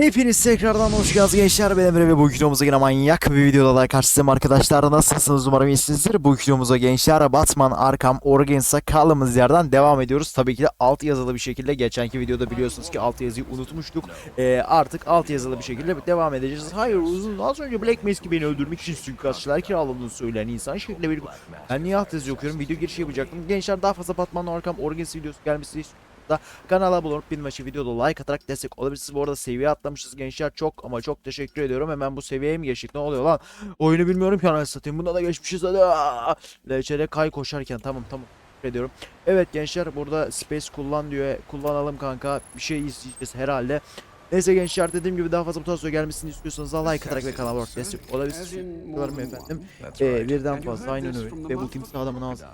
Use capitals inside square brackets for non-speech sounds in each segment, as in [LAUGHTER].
Hepiniz tekrardan hoş geldiniz gençler. Ben Emre ve bu videomuza yine manyak bir videoda daha karşınızdayım arkadaşlar. Nasılsınız umarım iyisinizdir. Bu videomuza gençler Batman Arkham Origins'a kaldığımız yerden devam ediyoruz. Tabii ki de alt yazılı bir şekilde. Geçenki videoda biliyorsunuz ki alt yazıyı unutmuştuk. Ee, artık alt yazılı bir şekilde devam edeceğiz. Hayır uzun az önce Black Mask'i beni öldürmek için suikastçılar kiraladığını söyleyen insan şekilde bir... Ben niye alt yazı okuyorum? Video girişi yapacaktım. Gençler daha fazla Batman Arkham Origins videosu gelmesi da kanala abone olup maçı videoda like atarak destek olabilirsiniz. Bu arada seviye atlamışız gençler. Çok ama çok teşekkür ediyorum. Hemen bu seviyeye mi geçtik? Ne oluyor lan? Oyunu bilmiyorum ki anasını satayım. Bunda da geçmişiz hadi. LC'de kay koşarken tamam tamam. Ediyorum. Evet gençler burada space kullan diyor. Kullanalım kanka. Bir şey izleyeceğiz herhalde. Neyse gençler dediğim gibi daha fazla bu tarz gelmesini istiyorsanız da like atarak ve kanala abone olabilirsiniz. Diyorum efendim. Ee, birden fazla aynen öyle. Ve bu timsah adamın ağzı.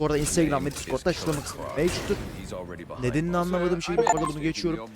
Bu arada Instagram ve Discord'da açıklamak mevcuttur. Nedenini anlamadığım şey bu arada bunu geçiyorum.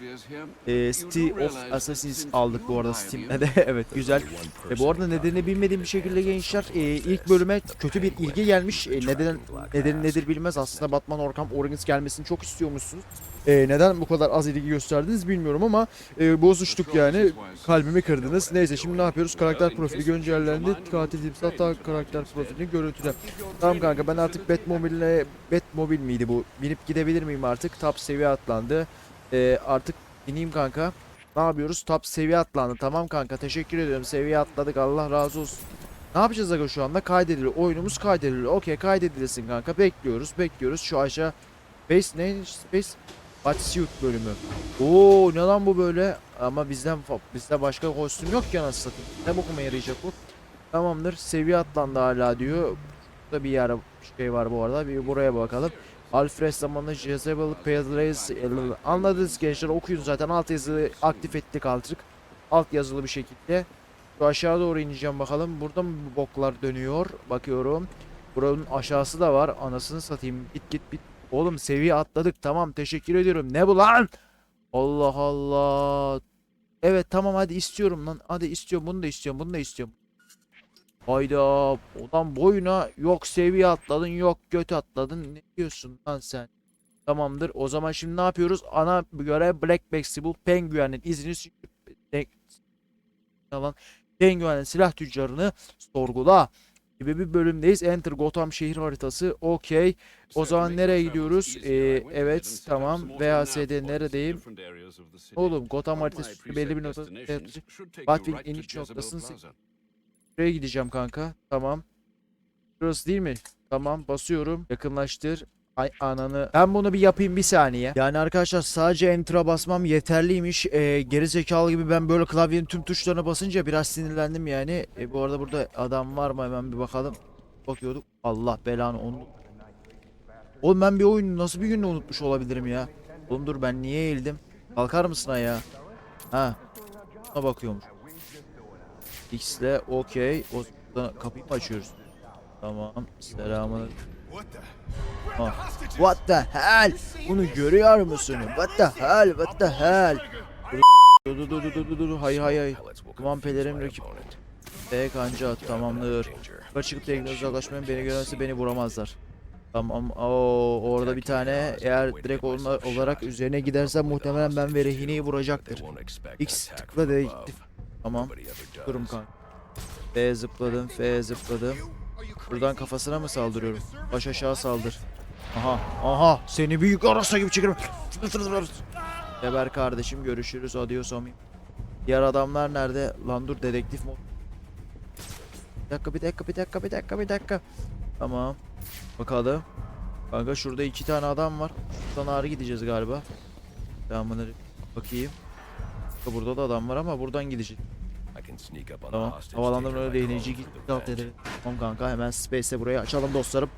Ee, City of Assassins aldık bu arada Steam'de [LAUGHS] de. evet güzel. E, bu arada nedenini bilmediğim bir şekilde gençler e, ilk bölüme kötü bir ilgi gelmiş. E, neden nedeni nedir bilmez. Aslında Batman Arkham Origins gelmesini çok istiyormuşsunuz. E, neden bu kadar az ilgi gösterdiniz bilmiyorum ama e, bozuştuk yani. Kalbimi kırdınız. Neyse şimdi ne yapıyoruz? Karakter profili güncellendi. Katil timsah hatta karakter profilini görüntüle. Tamam kanka ben artık Batmobile'le Batmobile miydi bu? Binip gidebilir miyim artık? Top seviye atlandı. E, artık bineyim kanka. Ne yapıyoruz? Top seviye atlandı. Tamam kanka teşekkür ediyorum. Seviye atladık. Allah razı olsun. Ne yapacağız aga şu anda? Kaydediliyor. Oyunumuz kaydediliyor. Okey kaydedilsin kanka. Bekliyoruz. Bekliyoruz. Şu aşağı Space ne? Space Wetsuit bölümü. Oo ne lan bu böyle? Ama bizden bizde başka kostüm yok ki anasını satayım. Ne bokuma yarayacak bu? Tamamdır. Seviye atlandı hala diyor. Burada bir yer şey var bu arada. Bir buraya bakalım. Alfred zamanı Jezebel Pedres anladınız gençler okuyun zaten alt yazılı aktif ettik artık. Alt yazılı bir şekilde. Şu aşağı doğru ineceğim bakalım. Burada mı boklar dönüyor? Bakıyorum. Buranın aşağısı da var. Anasını satayım. Git git bit. Oğlum seviye atladık. Tamam teşekkür ediyorum. Ne bu lan? Allah Allah. Evet tamam hadi istiyorum lan. Hadi istiyorum. Bunu da istiyorum. Bunu da istiyorum. Hayda. Odan boyuna yok seviye atladın yok göt atladın. Ne diyorsun lan sen? Tamamdır. O zaman şimdi ne yapıyoruz? Ana göre Black Maximum Penguin'in izini sürüp Yalan. Penguin'in silah tüccarını sorgula gibi bir bölümdeyiz. Enter Gotham şehir haritası. Okey. O zaman nereye gidiyoruz? Ee, evet tamam. VHS'de neredeyim? Oğlum Gotham haritası belli bir nokta. Batwing iniş noktasını Buraya gideceğim kanka. Tamam. Burası değil mi? Tamam basıyorum. Yakınlaştır. Ay ananı. Ben bunu bir yapayım bir saniye. Yani arkadaşlar sadece enter'a basmam yeterliymiş. Ee, geri zekalı gibi ben böyle klavyenin tüm tuşlarına basınca biraz sinirlendim yani. E, bu arada burada adam var mı hemen bir bakalım. Bakıyorduk. Allah belanı onu. Oğlum ben bir oyunu nasıl bir günde unutmuş olabilirim ya. Oğlum dur ben niye eğildim? Kalkar mısın ya? Ha. Buna bakıyormuş. X'le okey. O kapıyı açıyoruz? Tamam. Selamun. Ah. What the hell? Bunu görüyor musun? What the hell? What the hell? Dur dur dur dur dur dur. Hay hay hay. Tamam pelerin rakip. B kanca at tamamdır. Yukarı çıkıp tekrar uzaklaşmayın. Beni görürse beni vuramazlar. Tamam. Oo, orada bir tane eğer direkt onlar olarak üzerine gidersen muhtemelen ben ve rehineyi vuracaktır. X tıkla dedektif. Tamam. Durum kanka. F zıpladım, F zıpladım. Buradan kafasına mı saldırıyorum? Baş aşağı saldır. Aha, aha. Seni büyük arasa gibi çekerim. Geber kardeşim görüşürüz. Adios amim. Diğer adamlar nerede? Lan dur dedektif mod. Bir dakika, bir dakika, bir dakika, bir dakika, bir dakika. Tamam. Bakalım. Kanka şurada iki tane adam var. Şuradan ağrı gideceğiz galiba. Tamam bunları bakayım. Burada da adam var ama buradan gideceğiz. Tamam. Havalandırma değinici git. Alt edelim. Tamam kanka hemen Space'e burayı açalım dostlarım.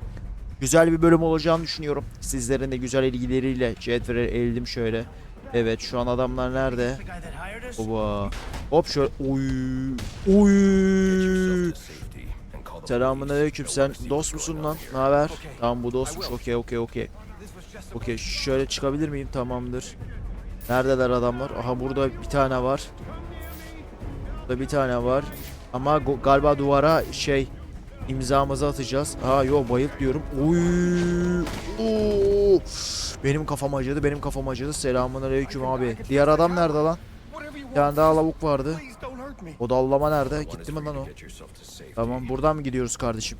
Güzel bir bölüm olacağını düşünüyorum. Sizlerin de güzel ilgileriyle cetvere eğildim şöyle. Evet şu an adamlar nerede? Oba. Hop şöyle. Uy. Uy. Selamun aleyküm sen dost musun lan? Ne haber? Tamam bu dostmuş. Okey okey okey. Okey şöyle çıkabilir miyim? Tamamdır. Neredeler adamlar? Aha burada bir tane var. Burada bir tane var. Ama galiba duvara şey imzamızı atacağız. Ha yo bayılt diyorum. Uy. Benim kafam acıdı. Benim kafam acıdı. Selamun aleyküm abi. Diğer adam nerede lan? Bir tane daha lavuk vardı. O dallama nerede? Gitti mi lan o? Tamam buradan mı gidiyoruz kardeşim?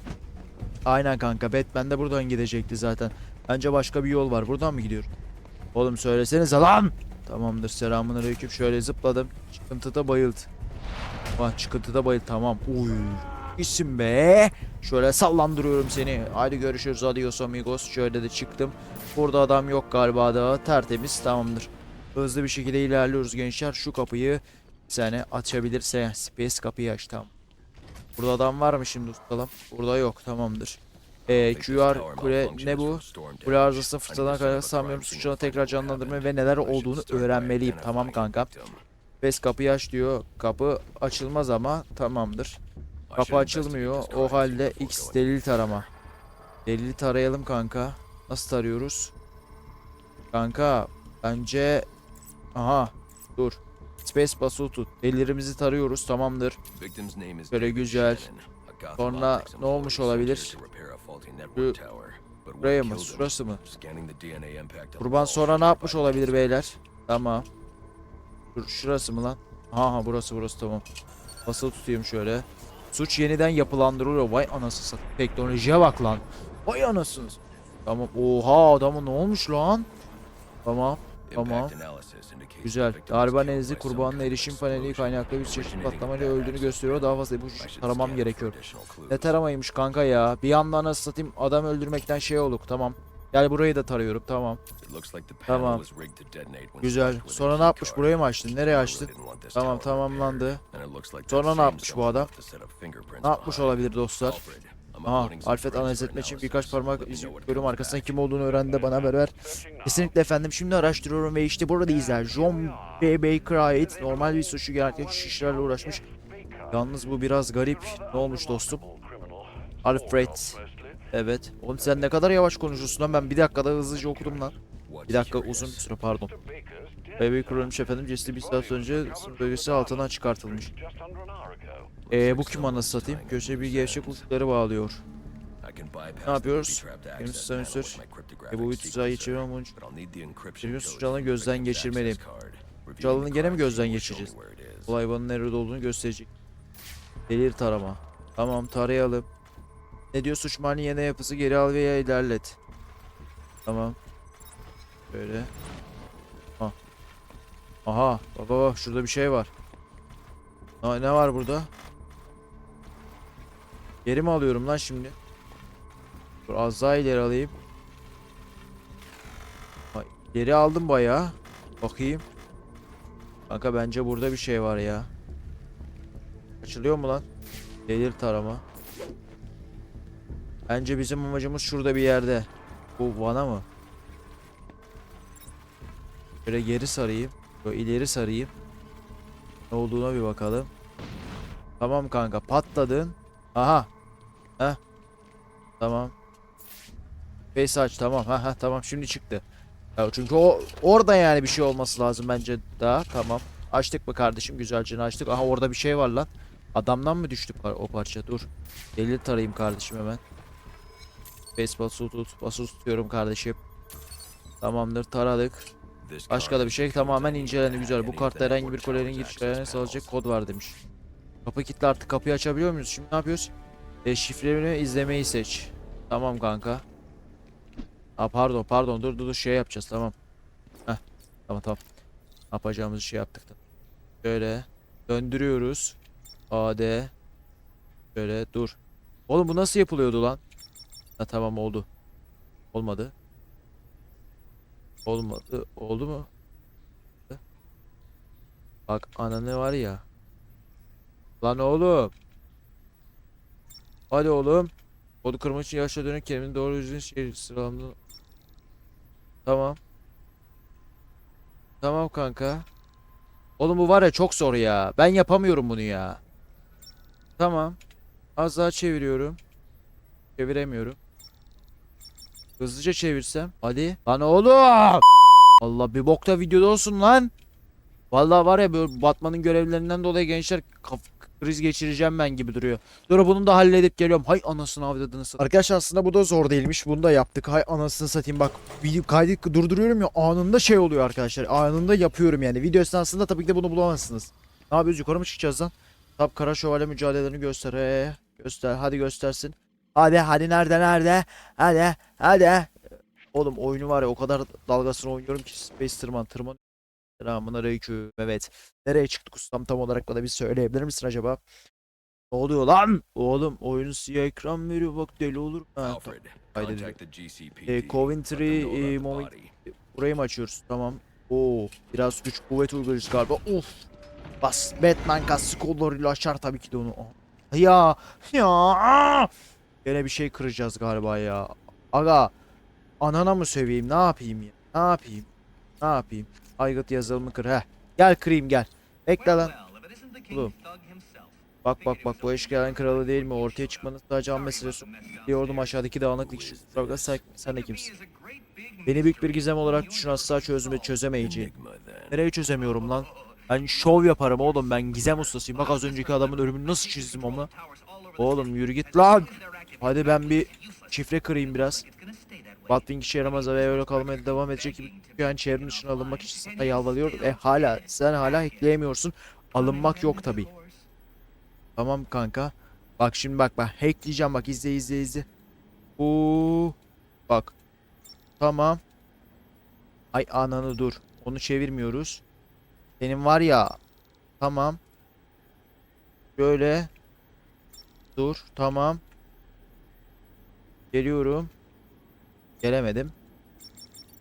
Aynen kanka Batman de buradan gidecekti zaten. Bence başka bir yol var. Buradan mı gidiyor? Oğlum söylesenize lan. Tamamdır selamun aleyküm. Şöyle zıpladım. Çıkıntıda bayıldı. Ah çıkıntıda bayıldı tamam. Uy. İsim be. Şöyle sallandırıyorum seni. Hadi görüşürüz adios amigos. Şöyle de çıktım. Burada adam yok galiba da. Tertemiz tamamdır. Hızlı bir şekilde ilerliyoruz gençler. Şu kapıyı saniye açabilirse. Space kapıyı aç tamam. Burada adam var mı şimdi tutalım? Burada yok tamamdır. Ee, QR kule ne bu? Kule arızası fırtınadan kaynaklı sanmıyorum suçunu tekrar canlandırma ve neler olduğunu öğrenmeliyim. Tamam kanka. Space kapıyı aç diyor. Kapı açılmaz ama tamamdır. Kapı açılmıyor. O halde X delil tarama. Delili tarayalım kanka. Nasıl tarıyoruz? Kanka bence aha dur. Space basılı tut. Delillerimizi tarıyoruz tamamdır. Böyle güzel. Sonra ne olmuş olabilir? Şu- Buraya mı? Şurası mı? Kurban sonra ne yapmış olabilir beyler? Tamam. Dur şurası mı lan? Ha ha burası burası tamam. Basılı tutayım şöyle. Suç yeniden yapılandırılıyor. Vay anasını sat. Teknolojiye bak lan. Vay anasını. Tamam. Oha adamı ne olmuş lan? Tamam. Tamam. Güzel. Darbe analizi kurbanın erişim paneli kaynaklı bir çeşit patlamayla öldüğünü gösteriyor. Daha fazla bu taramam gerekiyor. Ne taramaymış kanka ya. Bir yandan nasıl satayım adam öldürmekten şey olduk. Tamam. Gel burayı da tarıyorum. Tamam. Tamam. Güzel. Sonra ne yapmış? Burayı mı açtın? Nereye açtın? Tamam tamamlandı. Sonra ne yapmış bu adam? Ne yapmış olabilir dostlar? Aha, Alfred analiz etmek için birkaç parmak izi bölüm arkasında kim olduğunu öğrendi bana haber ver. Kesinlikle efendim şimdi araştırıyorum ve işte burada izler. John B. Baker'a ait normal bir suçlu genellikle şişlerle uğraşmış. Yalnız bu biraz garip. Ne olmuş dostum? Alfred. Evet. Oğlum sen ne kadar yavaş konuşuyorsun lan ben bir dakikada hızlıca okudum lan. Bir dakika uzun bir süre pardon. B. Baker ölmüş efendim cesedi bir saat önce bölgesi altından çıkartılmış. Eee bu kim anası satayım? Köşe bir gevşek uçları bağlıyor. Ne yapıyoruz? Henüz Henüz sensör. E bu tuzağı geçirmem onun için. Birinin suçlarını gözden geçirmeliyim. Suçlarını gene mi gözden geçireceğiz? Bu hayvanın nerede olduğunu gösterecek. Delir tarama. Tamam tarayalım. Ne diyor suç mahalli yine yapısı geri al veya ilerlet. Tamam. Böyle. Ha. Aha. Bak bak şurada bir şey var. Ha, ne var burada? Geri mi alıyorum lan şimdi? Dur az daha ileri alayım. Ha, Geri aldım bayağı. Bakayım. Kanka bence burada bir şey var ya. Açılıyor mu lan? Delir tarama. Bence bizim amacımız şurada bir yerde. Bu vana mı? Böyle geri sarayım. Böyle ileri sarayım. Ne olduğuna bir bakalım. Tamam kanka patladın. Aha. Heh. Tamam. Face aç tamam. Ha ha tamam şimdi çıktı. Ya çünkü o orada yani bir şey olması lazım bence daha. Tamam. Açtık mı kardeşim? Güzelce açtık. Aha orada bir şey var lan. Adamdan mı düştü o parça? Dur. Deli tarayayım kardeşim hemen. Face basılı tut. Basılı tutuyorum kardeşim. Tamamdır taradık. Başka da bir şey tamamen incelendi güzel. Bu kartta herhangi bir kolerin girişlerine sağlayacak kod var demiş. Kapı kilitli artık kapıyı açabiliyor muyuz? Şimdi ne yapıyoruz? E, şifrelerini izlemeyi seç. Tamam kanka. Aa, pardon pardon dur dur dur şey yapacağız tamam. Heh tamam tamam. Yapacağımız şey yaptık da. Şöyle döndürüyoruz. AD. Şöyle dur. Oğlum bu nasıl yapılıyordu lan? Ha tamam oldu. Olmadı. Olmadı. Oldu mu? Bak ananı var ya. Lan oğlum. Hadi oğlum. Kodu kırmak için yaşa dönük kelimenin doğru düzgün şey sıralamda. Tamam. Tamam kanka. Oğlum bu var ya çok zor ya. Ben yapamıyorum bunu ya. Tamam. Az daha çeviriyorum. Çeviremiyorum. Hızlıca çevirsem. Hadi. Lan oğlum. Allah bir bokta videoda olsun lan. Vallahi var ya böyle Batman'ın görevlerinden dolayı gençler kriz geçireceğim ben gibi duruyor. Sonra bunu da halledip geliyorum. Hay anasını avradını satayım. Arkadaşlar aslında bu da zor değilmiş. Bunu da yaptık. Hay anasını satayım bak. Video kaydı durduruyorum ya anında şey oluyor arkadaşlar. Anında yapıyorum yani. Video esnasında tabii ki de bunu bulamazsınız. Ne yapıyoruz yukarı mı çıkacağız lan? Tap kara şövalye mücadelelerini göster. Ee, göster hadi göstersin. Hadi hadi nerede nerede? Hadi hadi. Oğlum oyunu var ya o kadar dalgasını oynuyorum ki Space tırman tırman. Selamun aleyküm. Evet. Nereye çıktık ustam tam olarak bana bir söyleyebilir misin acaba? Ne oluyor lan? Oğlum oyunun siyah ekran veriyor bak deli olur mu? Ha, Alfred. Eh, Coventry, the moment-. Burayı mı açıyoruz? Tamam. Oo, biraz güç kuvvet uyguluyoruz galiba. Of. Bas Batman kaskı kollarıyla açar tabii ki de onu. Ya ya. Gene bir şey kıracağız galiba ya. Aga anana mı söveyim? Ne yapayım ya? Ne yapayım? Ne yapayım? Aygıt yazılımı kır. Heh. Gel kırayım gel. Bekle lan. Oğlum. Bak bak bak bu eşkıyanın kralı değil mi? Ortaya çıkmanın sadece an meselesi. Diyordum aşağıdaki dağınıklık. Kusura bakma, sen, sen de kimsin? Beni büyük bir gizem olarak düşün asla. Enigma then. Nereye çözemiyorum lan? Ben şov yaparım oğlum ben gizem ustasıyım. Bak az önceki adamın ölümünü nasıl çizdim ama. Oğlum yürü git lan. Hadi ben bir şifre kırayım biraz. Batwing işe yaramaz ve öyle kalmaya devam edecek gibi yani çevrim dışına alınmak için sana yalvarıyorum. E hala sen hala hackleyemiyorsun. Alınmak yok tabi. Tamam kanka. Bak şimdi bak bak hackleyeceğim bak izle izle izle. Oo. Bak. Tamam. Ay ananı dur. Onu çevirmiyoruz. Senin var ya. Tamam. Böyle. Dur. Tamam. Geliyorum. Gelemedim.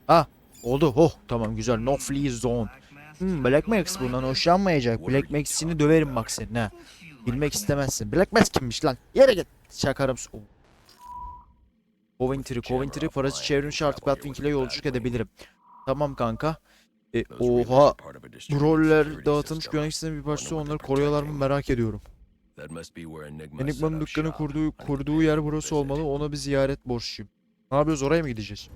Ah. Oldu. Oh. Tamam güzel. No flee zone. Hmm, Black Max bundan hoşlanmayacak. Black Max'ini döverim bak senin ha. Bilmek istemezsin. Black Max kimmiş lan? Yere git. Şakarım. Oh. Coventry. Coventry parası çevrilmiş artık Batwing ile yolculuk edebilirim. Tamam kanka. E, oha. Bu roller dağıtılmış güvenlik bir parçası onları koruyorlar mı merak ediyorum. That must be where Enigma set Enigma'nın dükkanı kurduğu, kurduğu yer burası olmalı. Ona bir ziyaret borçluyum. Ne yapıyoruz? Oraya mı gideceğiz?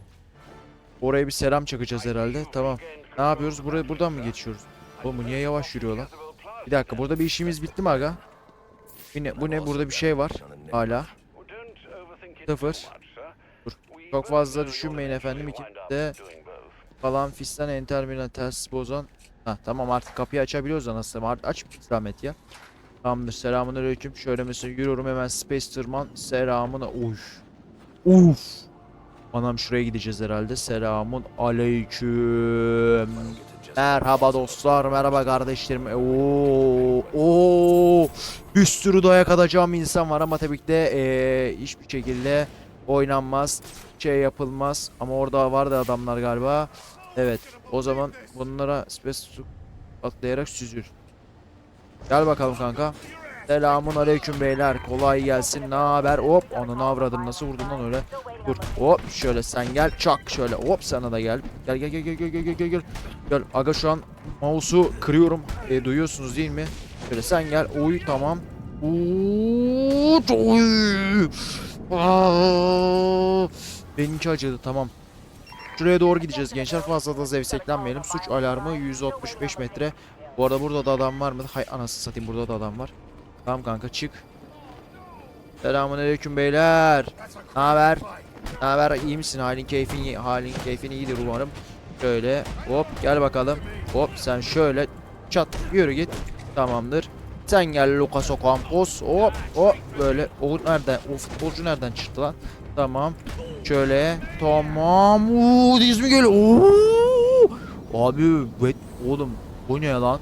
Oraya bir selam çakacağız herhalde. Tamam. Ne yapıyoruz? Buraya buradan mı geçiyoruz? Oğlum bu niye yavaş yürüyor lan? Bir dakika burada bir işimiz bitti mi aga? Bu ne, bu ne? Burada bir şey var. Hala. Sıfır. Dur. Çok fazla düşünmeyin efendim. İkisi de falan fistan enterminal ters bozan. Ha tamam artık kapıyı açabiliyoruz anasını. Artık aç bir zahmet ya. Tamamdır. Selamun aleyküm. Şöyle mesela yürüyorum hemen Space Tırman. Selamun. Uf. Uf. Anam şuraya gideceğiz herhalde. Selamun aleyküm. Merhaba dostlar, merhaba kardeşlerim. Oo, oo, bir sürü dayak atacağım insan var ama tabii ki de eee, hiçbir şekilde oynanmaz, şey yapılmaz. Ama orada vardı adamlar galiba. Evet, o zaman bunlara spesifik atlayarak süzül. Gel bakalım kanka. Selamun aleyküm beyler. Kolay gelsin. Ne haber? Hop. Ananı avradım. Nasıl vurdun lan öyle? Dur. Hop. Şöyle sen gel. Çak. Şöyle. Hop sana da gel. Gel gel gel gel gel gel gel. Gel. gel. Aga şu an mouse'u kırıyorum. E, duyuyorsunuz değil mi? Şöyle sen gel. Oy tamam. Uut, oy. Benimki acıdı tamam. Şuraya doğru gideceğiz gençler. Fazla da zevseklenmeyelim. Suç alarmı 165 metre bu arada burada da adam var mı? Hay anasını satayım burada da adam var. Tamam kanka çık. Selamünaleyküm beyler. Ne haber? Ne haber? İyi misin? Halin keyfin halin keyfin iyidir umarım. Şöyle hop gel bakalım. Hop sen şöyle çat yürü git. Tamamdır. Sen gel Lucas Ocampos. Hop hop böyle. O nereden? O futbolcu nereden çıktı lan? Tamam. Şöyle. Tamam. Uuu diz mi geliyor? Oo! Abi bet oğlum bu ne lan?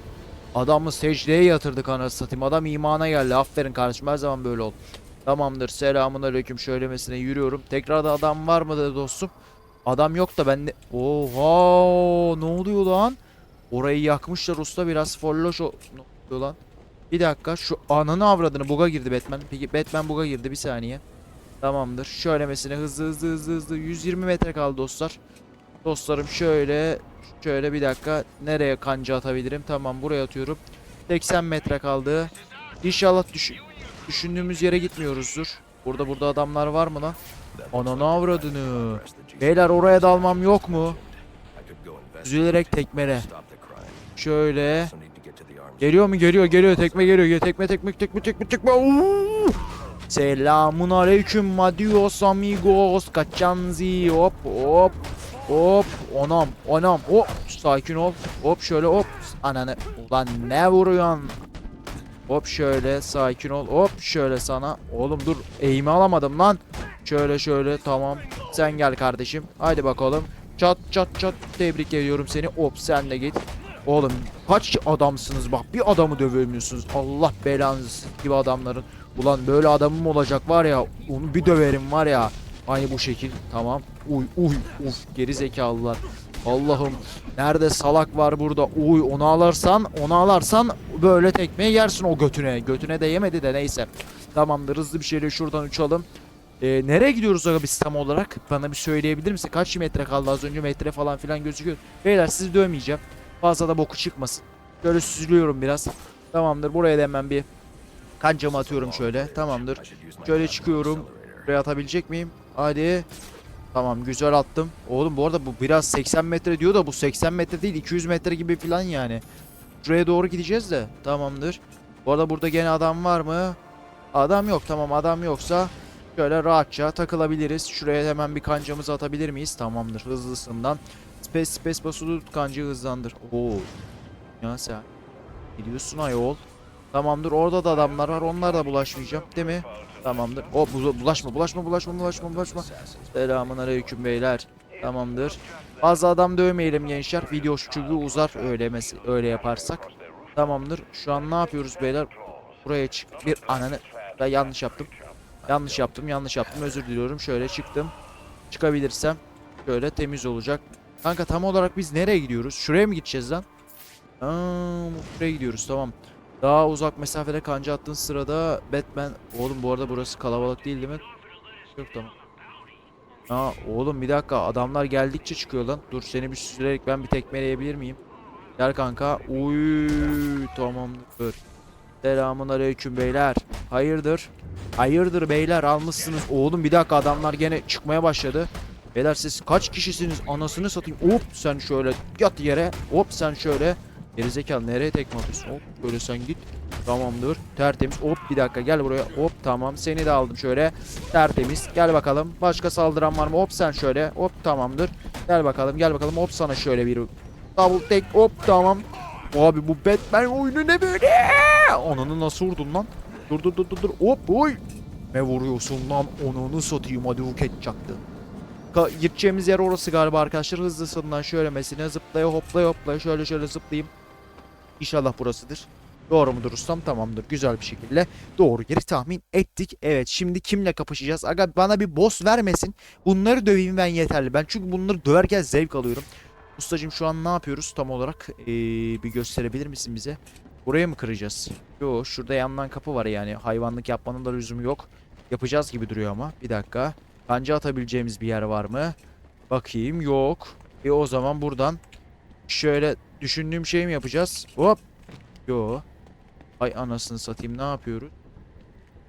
Adamı secdeye yatırdık anasını satayım. Adam imana geldi. Aferin kardeşim her zaman böyle ol. Tamamdır. Selamun aleyküm. Şöylemesine yürüyorum. Tekrarda adam var mı dedi dostum. Adam yok da ben de... Oha! Ne oluyor lan? Orayı yakmışlar usta biraz folloş o... Ne oluyor lan? Bir dakika şu ananı avradını buga girdi Batman. Peki Batman buga girdi bir saniye. Tamamdır. Şöylemesine hızlı hızlı hızlı hızlı 120 metre kaldı dostlar. Dostlarım şöyle şöyle bir dakika nereye kanca atabilirim? Tamam buraya atıyorum. 80 metre kaldı. İnşallah düşün düşündüğümüz yere gitmiyoruzdur. Burada burada adamlar var mı lan? Ananı avradını. Beyler oraya dalmam yok mu? Üzülerek tekmele. Şöyle. Geliyor mu? Geliyor, geliyor. Tekme geliyor. Gel- Tekme, tekme, tekme, tekme, tekme. Uuu! Selamun aleyküm adios amigos kaçanzi hop hop hop onam onam hop sakin ol. Hop şöyle hop. Ananı ulan ne vuruyorsun? Hop şöyle sakin ol. Hop şöyle sana. Oğlum dur eğimi alamadım lan. Şöyle şöyle tamam. Sen gel kardeşim. Haydi bakalım. Çat çat çat. Tebrik ediyorum seni. Hop sen de git. Oğlum kaç adamsınız? Bak bir adamı dövemiyorsunuz. Allah belanızı gibi adamların. Ulan böyle adamım olacak var ya onu bir döverim var ya. Aynı bu şekil tamam. Uy uy uf geri zekalılar. Allah'ım nerede salak var burada. Uy onu alırsan onu alarsan böyle tekmeyi yersin o götüne. Götüne de yemedi de neyse. Tamamdır hızlı bir şeyle şuradan uçalım. Ee, nereye gidiyoruz aga biz tam olarak? Bana bir söyleyebilir misin? Kaç metre kaldı az önce metre falan filan gözüküyor. Beyler sizi dövmeyeceğim. Fazla da boku çıkmasın. Şöyle süzülüyorum biraz. Tamamdır buraya da hemen bir kancamı atıyorum şöyle. Tamamdır. Şöyle çıkıyorum. Buraya atabilecek miyim? Hadi. Tamam güzel attım. Oğlum bu arada bu biraz 80 metre diyor da bu 80 metre değil 200 metre gibi falan yani. Şuraya doğru gideceğiz de. Tamamdır. Bu arada burada gene adam var mı? Adam yok. Tamam adam yoksa şöyle rahatça takılabiliriz. Şuraya hemen bir kancamızı atabilir miyiz? Tamamdır. Hızlısından. Space space basılı tut kancayı hızlandır. Oo. Ya sen. Gidiyorsun ayol. Tamamdır. Orada da adamlar var. Onlara da bulaşmayacağım. Değil mi? Tamamdır. O bu- bulaşma bulaşma bulaşma bulaşma bulaşma. Selamun aleyküm beyler. Tamamdır. Fazla adam dövmeyelim gençler. Video çubuğu uzar öyle mes öyle yaparsak. Tamamdır. Şu an ne yapıyoruz beyler? Buraya çık. Bir ananı. Ben yanlış yaptım. Yanlış yaptım. Yanlış yaptım. Özür diliyorum. Şöyle çıktım. Çıkabilirsem şöyle temiz olacak. Kanka tam olarak biz nereye gidiyoruz? Şuraya mı gideceğiz lan? Aa, buraya gidiyoruz. Tamam. Daha uzak mesafede kanca attığın sırada Batman... Oğlum bu arada burası kalabalık değil değil mi? Yok tamam. Aa oğlum bir dakika adamlar geldikçe çıkıyor lan. Dur seni bir sürerek ben bir tekmeleyebilir miyim? Gel kanka. Uy tamamdır. Selamun aleyküm beyler. Hayırdır? Hayırdır beyler almışsınız. Oğlum bir dakika adamlar gene çıkmaya başladı. Beyler siz kaç kişisiniz? Anasını satayım. Hop sen şöyle yat yere. Hop sen şöyle. Gerizekalı nereye tekme atıyorsun? Hop böyle sen git. Tamamdır. Tertemiz. Hop bir dakika gel buraya. Hop tamam. Seni de aldım şöyle. Tertemiz. Gel bakalım. Başka saldıran var mı? Hop sen şöyle. Hop tamamdır. Gel bakalım. Gel bakalım. Hop sana şöyle bir double tek. Hop tamam. Abi bu Batman oyunu ne böyle? Onunu nasıl vurdun lan? Dur dur dur dur dur. Hop oy. Ne vuruyorsun lan? Onunu satayım. Hadi buket çaktı. Ka gideceğimiz yer orası galiba arkadaşlar. Hızlısından şöyle mesela zıplaya hoplaya hoplaya şöyle şöyle zıplayayım. İnşallah burasıdır. Doğru mudur ustam? Tamamdır. Güzel bir şekilde doğru yeri tahmin ettik. Evet şimdi kimle kapışacağız? Aga bana bir boss vermesin. Bunları döveyim ben yeterli. Ben çünkü bunları döverken zevk alıyorum. Ustacığım şu an ne yapıyoruz tam olarak? Ee, bir gösterebilir misin bize? Buraya mı kıracağız? Yo şurada yandan kapı var yani. Hayvanlık yapmanın da lüzumu yok. Yapacağız gibi duruyor ama. Bir dakika. Kanca atabileceğimiz bir yer var mı? Bakayım yok. E o zaman buradan şöyle düşündüğüm şeyi mi yapacağız? Hop. Yo. Ay anasını satayım ne yapıyoruz?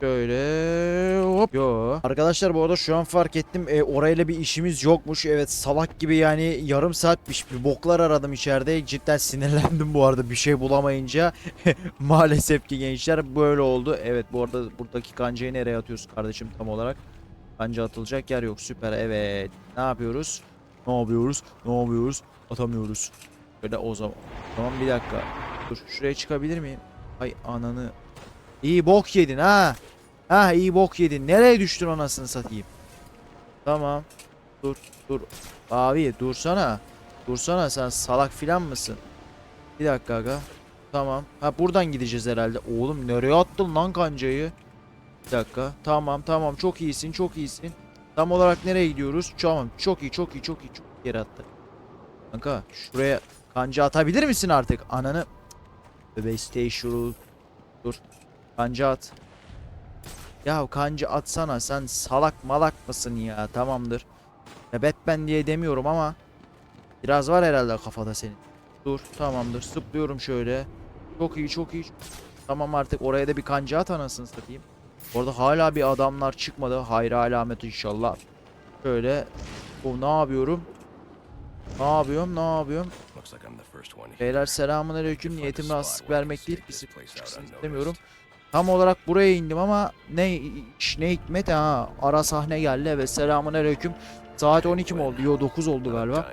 Şöyle hop. Yo. Arkadaşlar bu arada şu an fark ettim. E, orayla bir işimiz yokmuş. Evet salak gibi yani yarım saatmiş. Bir boklar aradım içeride. Cidden sinirlendim bu arada bir şey bulamayınca. [LAUGHS] Maalesef ki gençler böyle oldu. Evet bu arada buradaki kancayı nereye atıyoruz kardeşim tam olarak? Kanca atılacak yer yok. Süper evet. Ne yapıyoruz? Ne yapıyoruz? Ne yapıyoruz? Atamıyoruz. Böyle o zaman. Tamam bir dakika. Dur şuraya çıkabilir miyim? Ay ananı. İyi bok yedin ha. Ha iyi bok yedin. Nereye düştün anasını satayım? Tamam. Dur dur. Abi dursana. Dursana sen salak filan mısın? Bir dakika aga. Tamam. Ha buradan gideceğiz herhalde. Oğlum nereye attın lan kancayı? Bir dakika. Tamam tamam çok iyisin çok iyisin. Tam olarak nereye gidiyoruz? Tamam çok iyi çok iyi çok iyi çok iyi yere attı. Kanka şuraya kanca atabilir misin artık? Ananı. Bebe stay şuru. Dur. Kanca at. Ya kanca atsana sen salak malak mısın ya tamamdır. Ya Batman diye demiyorum ama biraz var herhalde kafada senin. Dur tamamdır zıplıyorum şöyle. Çok iyi çok iyi. Tamam artık oraya da bir kanca at anasını satayım. Orada hala bir adamlar çıkmadı. Hayra alamet inşallah. Şöyle. O ne yapıyorum? Ne yapıyorum ne yapıyorum? Beyler selamun aleyküm. Niyetim rahatsızlık vermek değil. Bizi çıksın istemiyorum. Tam olarak buraya indim ama ne iş ne hikmet ha. Ara sahne geldi evet selamun aleyküm. Saat 12 mi oldu? Yo 9 oldu galiba.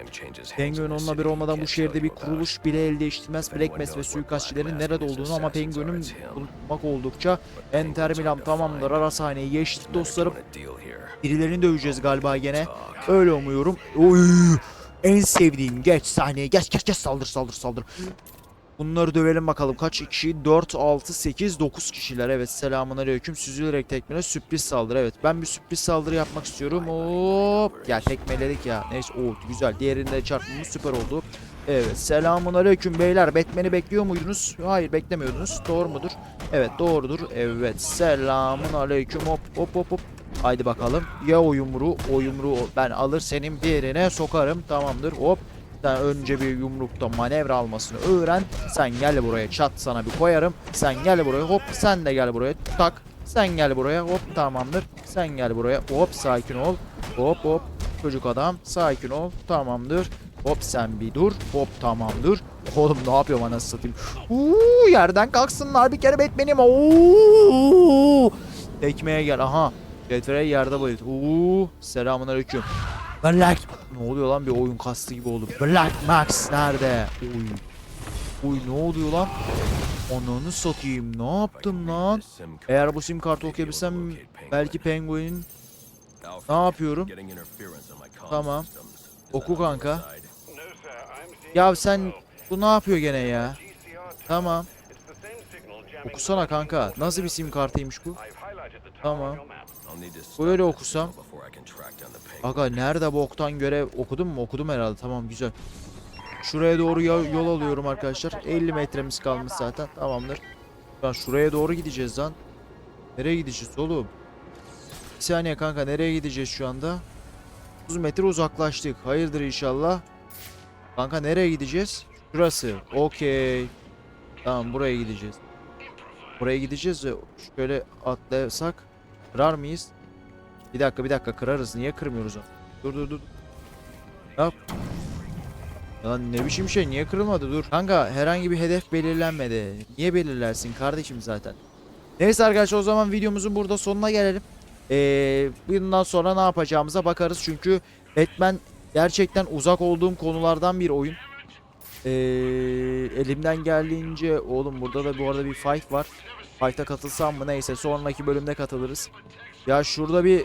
Penguin onunla bir olmadan bu şehirde bir kuruluş bile elde değiştirmez. Black Mass ve suikastçilerin nerede olduğunu ama Penguin'in bulunmak oldukça Enter Milan tamamdır. Ara sahneyi geçtik dostlarım. Birilerini döveceğiz galiba gene. Öyle umuyorum. Oy! En sevdiğim geç sahneye geç geç geç saldır saldır saldır. Bunları dövelim bakalım. Kaç kişi? 4, 6, 8, 9 kişiler. Evet selamun aleyküm. Süzülerek tekmele sürpriz saldırı. Evet ben bir sürpriz saldırı yapmak istiyorum. Hop. Ya tekmeledik ya. Neyse o güzel. Diğerinde çarpmamız süper oldu. Evet selamun aleyküm beyler. Batman'i bekliyor muydunuz? Hayır beklemiyordunuz. Doğru mudur? Evet doğrudur. Evet selamun aleyküm. Hop hop hop hop. Haydi bakalım. Ya o yumruğu, o yumruğu ben alır senin bir yerine sokarım. Tamamdır. Hop. Sen önce bir yumrukta manevra almasını öğren. Sen gel buraya çat sana bir koyarım. Sen gel buraya hop sen de gel buraya tak. Sen gel buraya hop tamamdır. Sen gel buraya hop sakin ol. Hop hop çocuk adam sakin ol tamamdır. Hop sen bir dur. Hop tamamdır. Oğlum ne yapıyorum anasını satayım. Uuu yerden kalksınlar bir kere Batman'im. Uuu. Tekmeye gel aha. Cetvere yerde bayılt. Uuu. Selamun aleyküm. Black. Ne oluyor lan bir oyun kastı gibi oldu. Black Max nerede? Uy. Uy ne oluyor lan? Ananı satayım. Ne yaptım lan? Eğer bu sim kartı okuyabilsem belki Penguin'in ne yapıyorum? Tamam. Oku kanka. Ya sen bu ne yapıyor gene ya? Tamam. Okusana kanka. Nasıl bir sim kartıymış bu? Tamam. Böyle okusam. Aga nerede boktan görev okudum mu? Okudum herhalde. Tamam güzel. Şuraya doğru yo- yol alıyorum arkadaşlar. 50 metremiz kalmış zaten. Tamamdır. Lan şuraya doğru gideceğiz lan. Nereye gideceğiz oğlum? Bir saniye kanka nereye gideceğiz şu anda? 30 metre uzaklaştık. Hayırdır inşallah. Kanka nereye gideceğiz? Şurası. Okey. Tamam buraya gideceğiz. Buraya gideceğiz ve şöyle atlasak kırar mıyız? Bir dakika bir dakika kırarız. Niye kırmıyoruz onu? Dur dur dur. Yap. Lan ne biçim şey niye kırılmadı dur. Kanka herhangi bir hedef belirlenmedi. Niye belirlersin kardeşim zaten. Neyse arkadaşlar o zaman videomuzun burada sonuna gelelim. Ee, bundan sonra ne yapacağımıza bakarız çünkü Batman gerçekten uzak olduğum konulardan bir oyun. Ee, elimden geldiğince oğlum burada da bu arada bir fight var. Fight'a katılsam mı neyse sonraki bölümde katılırız. Ya şurada bir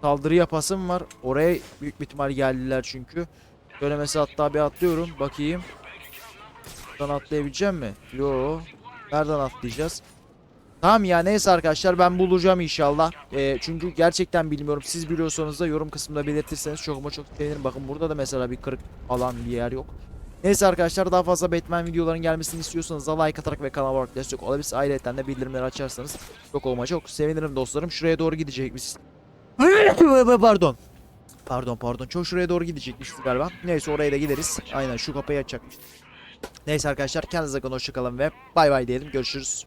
saldırı yapasım var. Oraya büyük bir ihtimal geldiler çünkü. Şöyle mesela hatta bir atlıyorum. Bakayım. Buradan atlayabileceğim mi? Yo. Nereden atlayacağız? Tamam ya neyse arkadaşlar ben bulacağım inşallah. Ee, çünkü gerçekten bilmiyorum. Siz biliyorsanız da yorum kısmında belirtirseniz çok ama çok sevinirim. Bakın burada da mesela bir kırık alan bir yer yok. Neyse arkadaşlar daha fazla Batman videoların gelmesini istiyorsanız da like atarak ve kanala olarak destek olabilirsiniz. Ayrıca de bildirimleri açarsanız çok olma çok sevinirim dostlarım. Şuraya doğru gidecekmişiz. [LAUGHS] Pardon. Pardon pardon. Çok şuraya doğru gidecekmişiz galiba. Neyse oraya da gideriz. Aynen şu kapıyı açacakmış. Neyse arkadaşlar kendinize hoşçakalın ve bay bay diyelim. Görüşürüz.